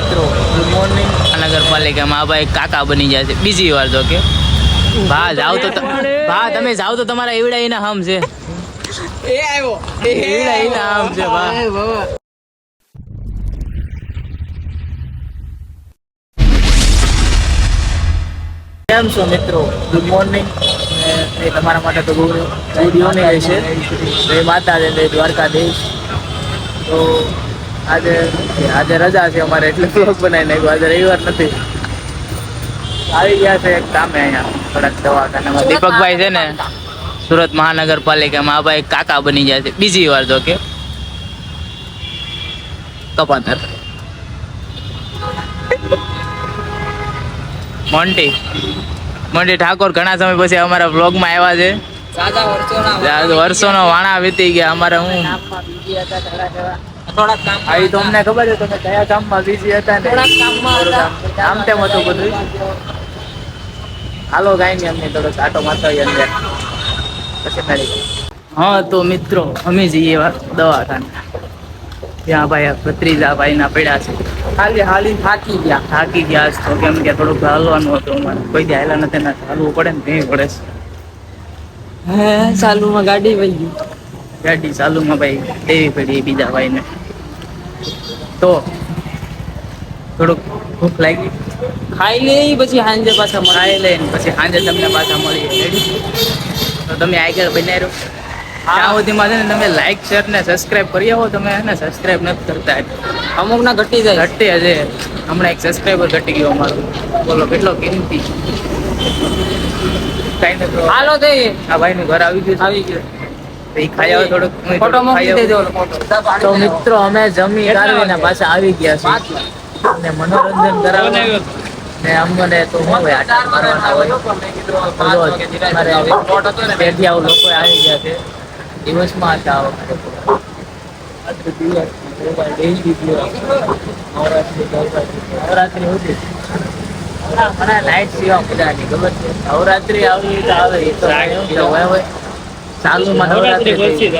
મિત્રો good morning નગરપાલિકામાં આ ભાઈ કાકા બની જાય છે. બીજી વાર તો કે. ભા જાવ તો ભા તમે જાવ તો તમારા એવડા એના હમ છે. એ આવ્યો. એવડા એના હમ છે ભા. કેમ છો મિત્રો? ગુડ મોર્નિંગ એ તમારા માટે તો ગુડ ગુડ હશે જય માતાજી જય દ્વારકાધીશ. તો આજે આજે રજા છે અમારે એટલે બ્લોગ બનાવી નાખ્યો આજે રવિવાર નથી. આવી ગયા છે એક કામે અહીંયા થોડાક દવાખાનામાં. દીપકભાઈ છે ને સુરત મહાનગરપાલિકામાં આ ભાઈ કાકા બની જાય છે. બીજી વાર તો કે. કપાતર. મોન્ટી મોન્ટી ઠાકોર ઘણા સમય પછી અમારા વ્લોગમાં આવ્યા છે. વર્ષોના વાણા વીતી ગયા. અમારે હું? થોડાક કામ આ તો અમને ખબર છે તમે કયા કામમાં બીજી હતા ને? થોડાક કામમાં તેમ હતું. બધું? હાલો કાંઈ ને અમને થોડોક આટો મારતો હોય અંદર. પછી મળી. હા તો મિત્રો અમે જઈએ દવાખાના. ત્યાં ભાઈ ભત્રીજા ભાઈના પડ્યા છે. ખાલી હાલી થાકી ગયા. થાકી ગયા છે તો કેમ કે થોડુંક હાલવાનું હતું અમારે. કોઈ દી હાલા નથી ને હાલવું પડે ને ભેં પડે છે. હે ચાલુમાં ગાડી વહી ગઈ. ગાડી ચાલુમાં ભાઈ દેવી પડી બીજા ભાઈને. તો થોડુંક ભૂખ લાગી. ખાઈ લે પછી સાંજે પાછા ખાઈ લઈને પછી સાંજે તમને પાછા મળીએ તો તમે આગળ બનાવ્યો ત્યાં સુધીમાં છે ને તમે લાઈક શેર ને સબસ્ક્રાઇબ કરી આવો. તમે એને સબસ્ક્રાઇબ નથી કરતા. અમુક ના ઘટી જાય. ઘટી હજે હમણાં એક સબસ્ક્રાઈબર ઘટી ગયો અમારો. બોલો કેટલો કિંમતી? કઈ નથી હાલો તે. આ ભાઈનું ઘર આવી ગયું આવી ગયો. તો મિત્રો અમે જમી કાઢવીને પાછા આવી ગયા છીએ. અને મનોરંજન કરાવવા. ને અમને તો હું હોય આટા મારવાના હોય. પેઢિયાઓ લોકો આવી ગયા છે. દિવસમાં હતા. નવરાત્રી હતી. હમણાં હમણાં night સેવા મજાની ખબર છે નવરાત્રી આવી આવે એ તો હોય હોય. ચાલુમાં નવરાત્રી થઈ.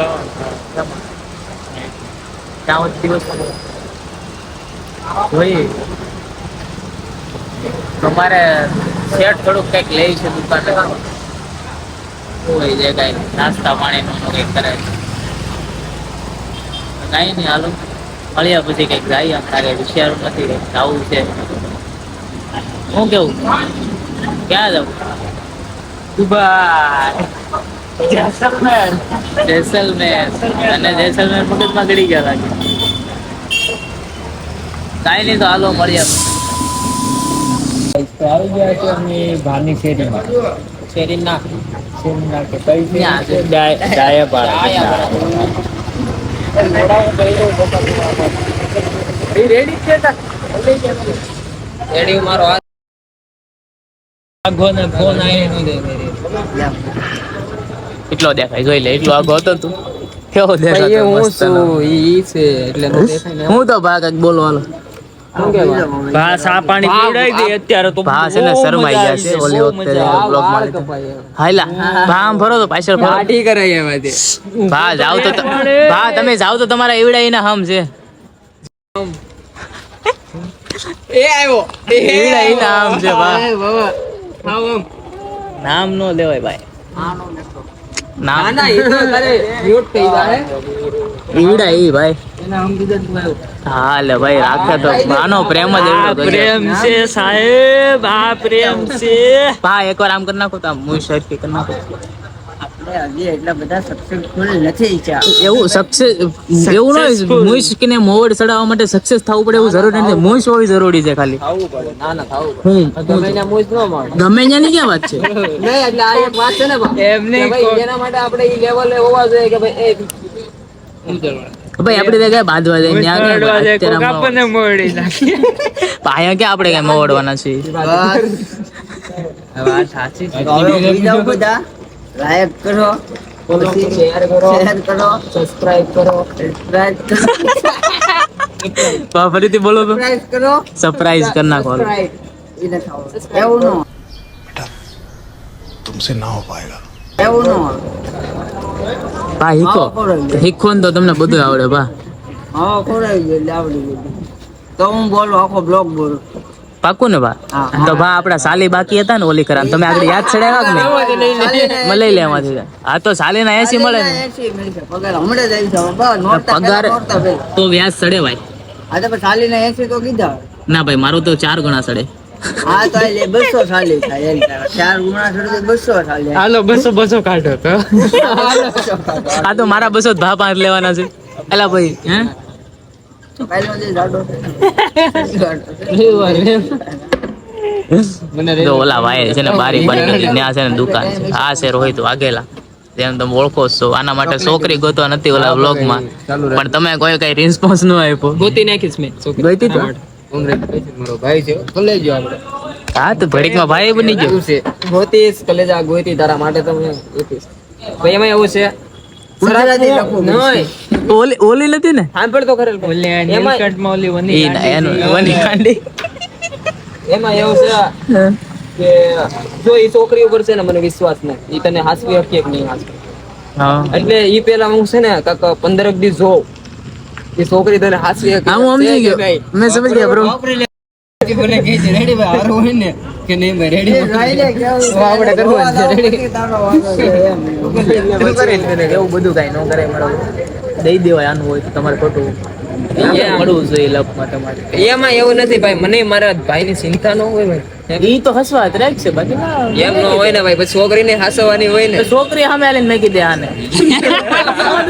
ત્યાં દિવસ જોઈએ. તમારે શેઠ થોડુંક કંઈક લે છે દુકાને. હોય જે કાંઈ નાસ્તા પાણીનું કંઈક કરે કઈ નહીં હાલો. મળ્યા પછી કંઈક જાય તારે હોશિયાર નથી કંઈક જવું છે. શું કેવું? ક્યાં જવું દુબાઈ જેસલમેર. જેસલમેર. અને જેસલમેર મગજમાં ગળી ગયા લાગે. કાંઈ નહીં તો હાલો મળ્યા તો આવી ગયા છે અમે ભાની શેરીમાં. શેરી ના શેરીના કે કઈ છે. ડાય- રેડી છે રેડી મારો હાથ. ફોન આવીને દે એટલો દેખાય. જોઈ લે એટલો આગો હતો તું. કેવો દેખાય હું છું ઈ છે એટલે ન દેખાય ને હું તો ભાગ જ બોલો હાલો. કહેવાય? પાણી પીવડાવી દે અત્યારે તો ભા છે શરમાઈ ગયા ઓલી વખતે વાળમાં કપાય એમ. હાયલા ભા આમ ફરો તો પાછળ કરાય એમાંથી ભા જાવ તો ભા તમે જાવ તો તમારા એવડા એના હમ છે. એ આવ્યો. એવડા એના હમ છે ભા એ બાબા. આવ આમ. નામ નો લેવાય ભાઈ. ના. ના એ તો અરે મ્યુટ થઈ જાય એવડા એ ભાઈ. એના હમ બીજા જ આવ્યો. હા લે ભાઈ રાખે તો. ભાનો પ્રેમ જ એવડો પ્રેમ છે સાહેબ આ પ્રેમ છે. ભા એકવાર આમ કરી નાખો તો આમ મુઈ સરખી કરી નાખો. એટલા બધા successful નથી એવું સક્સેસ એવું ન મુઈશ કે ને મોવડ ચડાવવા માટે સક્સેસ થવું પડે એવું જરૂરી નથી. મુઈશ હોવી જરૂરી છે ખાલી. ના ના થાવું ગમે એના મોજ ન મળે. ગમે ત્યાંની ક્યાં વાત છે? નહીં, એટલે આ એક વાત છે ને એમને એના માટે આપણે ઈ level હોવા જોઈએ કે ભાઈ એ ભાઈ આપણે ત્યાં બાંધવા જાય પાયા ક્યાં આપણે ક્યાં મોવડવાના છીએ? વાત સાચી લાઈક કરો. પછી શેર કરો. શેર કરો. સબસ્ક્રાઇબ કરો. સબસ્ક્રાઇબ કરો. ફરીથી બોલો સબસ્ક્રાઇબ કરો. સરપ્રાઈઝ કર નાખો એવું નો તુમસે ના હો પાએગા એવું નો બા હિકો ને તો તમને બધું આવડે બા હા ખોરાઈ ગયો આવડી ગયું. તો હું બોલું આખો બ્લોગ બોલું. પાકું ને ભા તો ભા આપડા સાલી બાકી હતા ને ઓલી કરા તમે આગળ યાદ ચડાવ્યા કે નહીં? મને લઈ લેવા એમાંથી હા તો સાલી ના? એસી મળે ને પગાર તો વ્યાજ ચડે ભાઈ. આ તો સાલી ના એસી તો કીધા. ના ભાઈ મારું તો ચાર ગણા ચડે હા તો એટલે બસો સાલી થાય એમ ચાર ગુણા છોડી બસો સાલી. હાલો બસો બસો કાઢો તો. આ તો મારા બસો ભા પાંચ લેવાના છે. એલા ભાઈ હે. તો ઓલા ભાઈ છે ને બારી બંધ ત્યાં છે ને દુકાન છે. આ છે રોહિત વાઘેલા. જેમ તમે ઓળખો છો. આના માટે છોકરી ગોતવા નથી ઓલા વ્લોગમાં પણ તમે કોઈ કઈ રિસ્પોન્સ ન આપ્યો? ગોતી નાખીશ મેં છોકરી. ગોતી તો? મારો ભાઈ છે. કલેજો આપણે. હા તો ઘડીકમાં ભાઈ બની ગયો. છે. ગોતીશ કલેજા ગોતી તારા માટે તમે ગોતીશ. ભાઈ એમાં એવું છે ગુજરાતી લખવું ઓલી ઓલી નથી ને સાંભળ તો ખરેલ એમાં ઈ ના, એનું વની કાંડી એમાં એવું છે કે જો એ છોકરી ઉપર છે ને મને વિશ્વાસ નહીં ઈ તને હાસવી હકીએ કે નહીં હાસવી એટલે એ પેલા હું છે ને કાક પંદરક દી જોઉં એ છોકરી તને હાસવી હકે હું સમજી ગયો મેં સમજી ગયા બ્રો એ કરવું છે. પછી તારો વારો છે એમ. એવું બધું કઈ ન કરે મારો દઈ દેવાય આનું હોય તો તમારે ખોટું. મળવું જોઈએ લપમાં તમારે. એમાં એવું નથી ભાઈ મને મારા ભાઈની ચિંતા ન હોય ભાઈ. ઈ તો હસવા જ બાકી એમ ન હોય ને ભાઈ પછી છોકરીને હસવાની હોય ને. છોકરી સામે આલીને મેં કીધે આને. વાત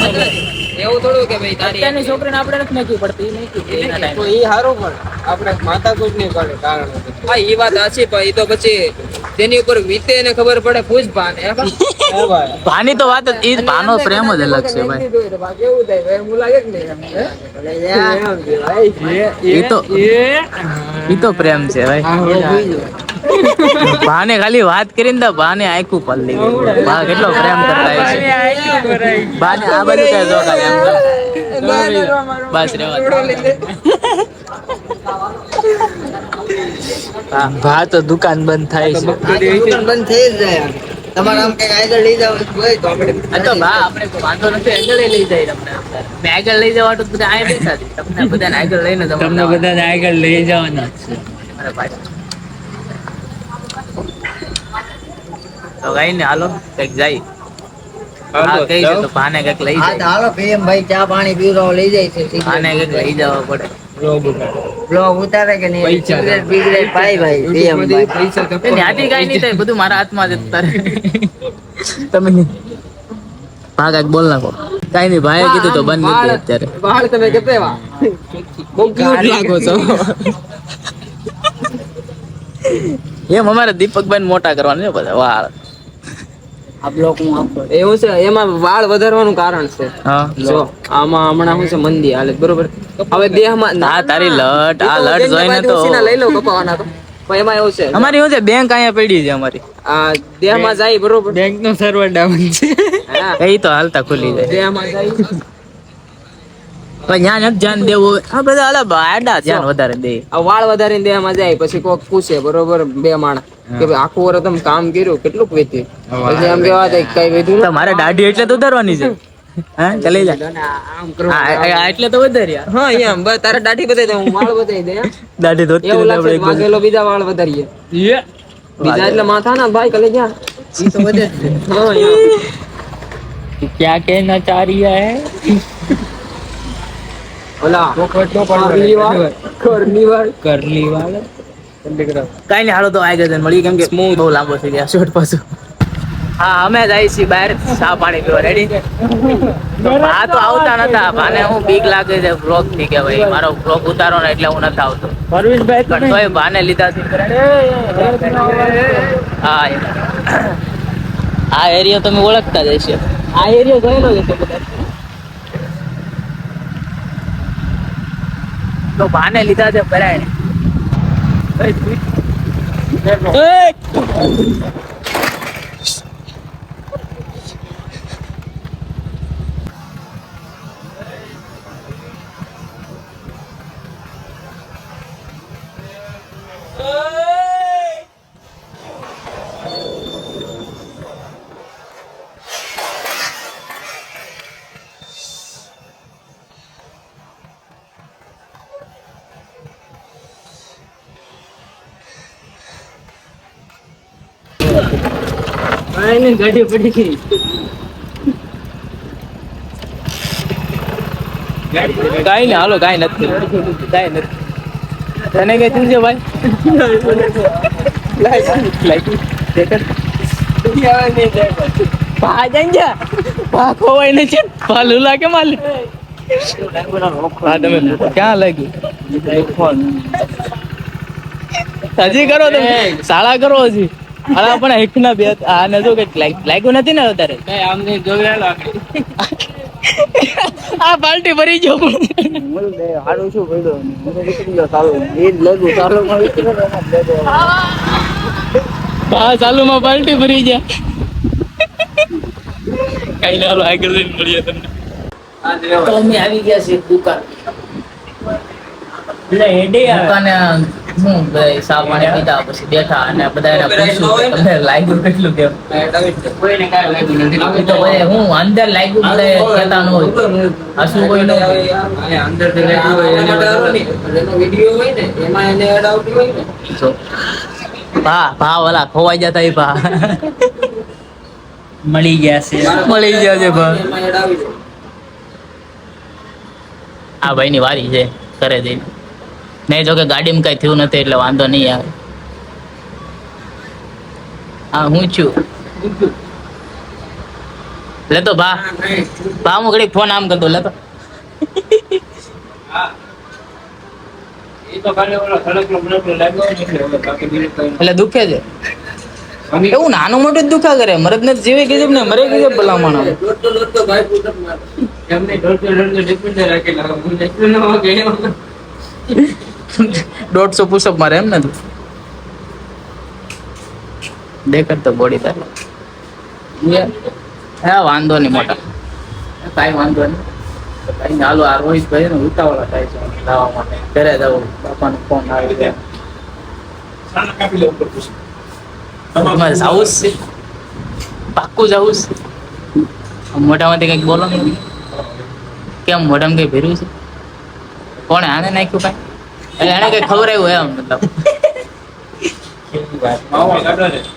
છે. એવું થોડું કે ભાઈ તારી અત્યારની છોકરીને આપણે નથી મેકવી પડતી ઈ મેકી દે એ. હારું પણ આપણે માતા કોઈ નહીં પડે કારણ હા એ વાત સાચી પણ એ તો પછી તેની ઉપર વીતે ને ખબર પડે પૂછ ભાન ભાની તો વાત ભાનો પ્રેમ જ અલગ છે ભાઈ. કેવું થાય ભાઈ હું લાગે કે નહીં એટલે તો ઈ તો પ્રેમ છે ભાઈ. ભાને ખાલી વાત કરીને તો ભાને આખું પલ્લી ગયું. ભા કેટલો પ્રેમ કરતા હશે ભાને આ બધું કઈ જો ખાલી આમ તો. બસ રેવા. ભા તો દુકાન બંધ થાય છે. દુકાન બંધ થઈ જ જાય. તમારા આમ કઈ આગળ લઈ જાવ હોય તો આપણે આ તો ભા આપણે વાંધો નથી. આગળ લઈ જાય તમને મેં આગળ લઈ જવા તો બધા આય બેઠા સાથે તમને બધાને આગળ લઈને તમને બધાને આગળ લઈ જવાના છે. મારા ભાઈ. તો કઈ ને હાલો કંઈક જાય. હા કઈ છે તો ભાને કંઈક લઈ જાય હાલો પીએમ ભાઈ ચા પાણી પીવડાવો લઈ જાય છે ભાને કંઈક લઈ જવા પડે. બ્લોગ ઉતારે કે નહીં? સિગરેટ બિગરેટ પાઈ ભાઈ પીએમ ભાઈ. પૈસા તો એ કઈ નહીં થાય બધું મારા હાથમાં જ અત્યારે તમે ભા કંઈક બોલ નાખો. કઈ નહીં ભાઈએ કીધું તો બંધ નથી અત્યારે. વાળ તમે કે બહુ ક્યુટ લાગો છો. એમ અમારે દીપકભાઈ મોટા કરવાના છે બધા વાળ. આ બ્લોક હું આપું. એવું છે એમાં વાળ વધારવાનું કારણ છે હા. જો આમાં હમણાં શું છે મંદી હાલે બરોબર? હવે દેહમાં આ તારી લટ આ લટ જોઈને તો લઈ લો કપાવાના તો. એમાં એવું છે અમારી શું છે બેંક અહીંયા પડી છે અમારી. આ દેહમાં જાય બરોબર? બેંક નો સર્વર ડાઉન છે. હા. એ તો હાલતા ખુલી જાય. દેહમાં જાય. પણ ત્યાં નથી ધ્યાન દેવું આ બધા અલગ આડા ધ્યાન વધારે દે. વાળ વધારીને દેહમાં જાય પછી કોક પૂછે બરોબર બે માણસ. કે આખું વર્ષ તમે કામ કર્યું કેટલું વેચ્યું પછી એમ કેવા થાય કઈ વેચ્યું તમારે દાઢી એટલે તો ઉતારવાની છે. હા વાળ બતાવી બીજા. વાળ એટલે માથા ના ભાઈ કલે ક્યાં કે નચારિયા હે ઓલા કઈ નહીં હાલો તો આગળ જઈને મળી કેમ કે સ્મૂથ બહુ લાંબો થઈ ગયા શોર્ટ પાછું. હા અમે જાય છીએ બહાર ચા પાણી પીવા રેડી આ તો આવતા નતા ભાને હું બીક લાગે છે બ્લોકથી કે ભાઈ મારો બ્લોક ઉતારો ને એટલે હું નથી આવતો. પરવીશભાઈ પણ તોય ભાને લીધા હા આ એરિયો તમે ઓળખતા જ હશે. આ એરિયો ગયેલો છે કદાચ તો ભાને લીધા છે પરાયણ કાંઈ નહીં ગાડી પડી ગઈ. કાંઈ ને હાલો કાંઈ નથી. કાંઈ નથી. તને છે ભાઈ? કે ક્યાં લાગ્યું? હજી કરો તમે. શાળા કરો હજી. શાળા પણ એક ના બે આ ન જો કે લાગ્યું નથી ને અત્યારે? કઈ આમ ને જોયેલા આ પાર્ટી ભરી ગયો હારું શું પડ્યું મને નીકળી એ જ જ લાગ્યું. હા ચાલુ માં પાર્ટી ભરી ગયા. કઈ ના હાલો આગળ જઈને મળીએ તમને. તો અમે આવી ગયા છે દુકાન. દુકાને હું ભાઈ સા પાણી પીધા પછી બેઠા અને બધા એને પૂછ્યું તમને લાગ્યું કેટલું કેમ? કોઈને કાંઈ લાગ્યું નથી તો ભાઈ હું અંદર લાગ્યું બધા કહેતા ન હોય. હસવું કોઈ ન હોય અંદર લાગ્યું હોય એને વીડિયો હોય ને એમાં એને એડ હોય ને ભા ભા ઓલા ખોવાઈ જતા એ ભા. મળી ગયા છે. મળી ગયા છે ભા. આ ભાઈની વારી છે કરે જઈને. નહીં જો કે ગાડીમાં કઈ થયું નથી એટલે વાંધો નહીં આવે. હા, હું છું. લેતો ભા. ભા, હું ઘડી ફોન આમ કરતો લેતો એટલે દુખે છે. એવું નાનું મોટું જ દુખા કરે. મરદ ને જીવે કીધું ને, મરે કીધું ભલામણ. એમને રાખેલા. દોઢસો પુષઅપ મારે એમ ને તું? દેખર તો બોડી તારે. હા વાંધો નહીં મોટા. કાંઈ વાંધો નહીં. કાંઈ હાલો આ રોહિત ભાઈ ને ઉતાવળા થાય છે લાવવા માટે. ઘરે જવું બાપાનો ફોન આવી જાય. તમારે જવું છે? પાક્કું જવું છે? મોઢામાંથી કંઈક બોલો ને. કેમ મોઢામાં કંઈ ભેર્યું છે? કોણે આને નાખ્યું કાંઈ? એને કઈ ખબર આવ્યું એમ મતલબ.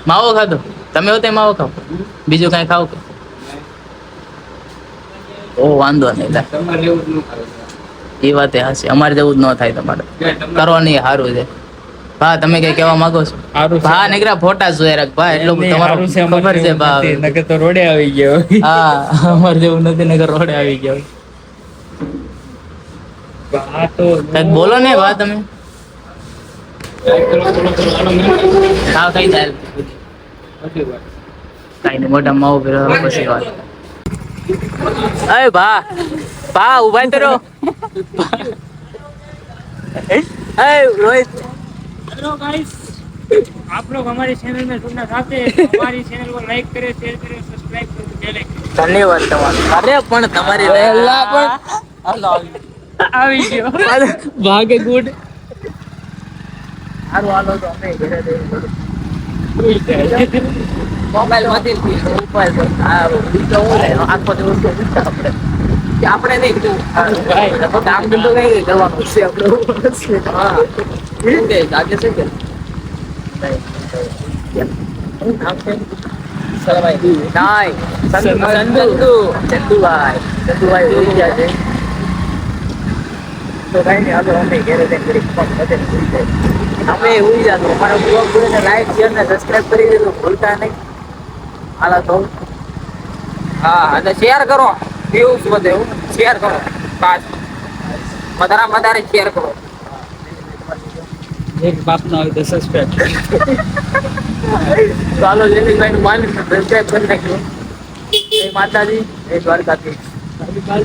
માવો ખાધો? તમે હો તે માવો ખાવ? બીજું કઈ ખાવ કે? ઓ વાંધો નહીં. એ વાત હાસી અમારે જેવું જ ન થાય તમારે. કરવાની સારું છે. ભા તમે કઈ કેવા માંગો છો? ભા નીકળ્યા ફોટા જોઈ રાખ. ભા એટલું તમારું ખબર છે ભા. નકર તો રોડે આવી ગયો. હા અમારે જેવું નથી નગર રોડે આવી ગયો. બોલો ને ભા તમે હા કઈ થાય પછી વાત. કઈ નહીં મોટા માવો પીરો પછી વાત અય ભા ભા ઉભા તો રહો અય રોહિત हेलो गाइस आप लोग हमारी चैनल में जुड़ना चाहते हैं तो हमारी चैनल को लाइक करें शेयर करें सब्सक्राइब करें बेल आइकन ધન્યવાદ તમારો અરે પણ તમારી પહેલા પણ આવી ગયો. ભાગે ગુડ. સારું હાલો તો અમે ઘરે મોબાઈલમાંથી મોબાઈલ બીજો આખો દિવસ આપણે. કે આપણે નહીં ભાઈ. કામ ધંધો કઈ કરવાનું છે આપણે શું કે આજે છે કે? શું નામ છે? સરભાઈ નાય. સંધુ સંધુ ચંદુભાઈ. ચંદુભાઈ જોઈ ગયા છે. હા અને શેર કરો શેર કરો શેર કરો એક બાપ નો તો હાલો જયદીપભાઈ નું માન સબસ્ક્રાઇબ કરી નાખ્યો માતાજી જય દ્વારકાધીશ કાલ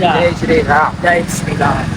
જય શ્રી રામ જય શ્રી રામ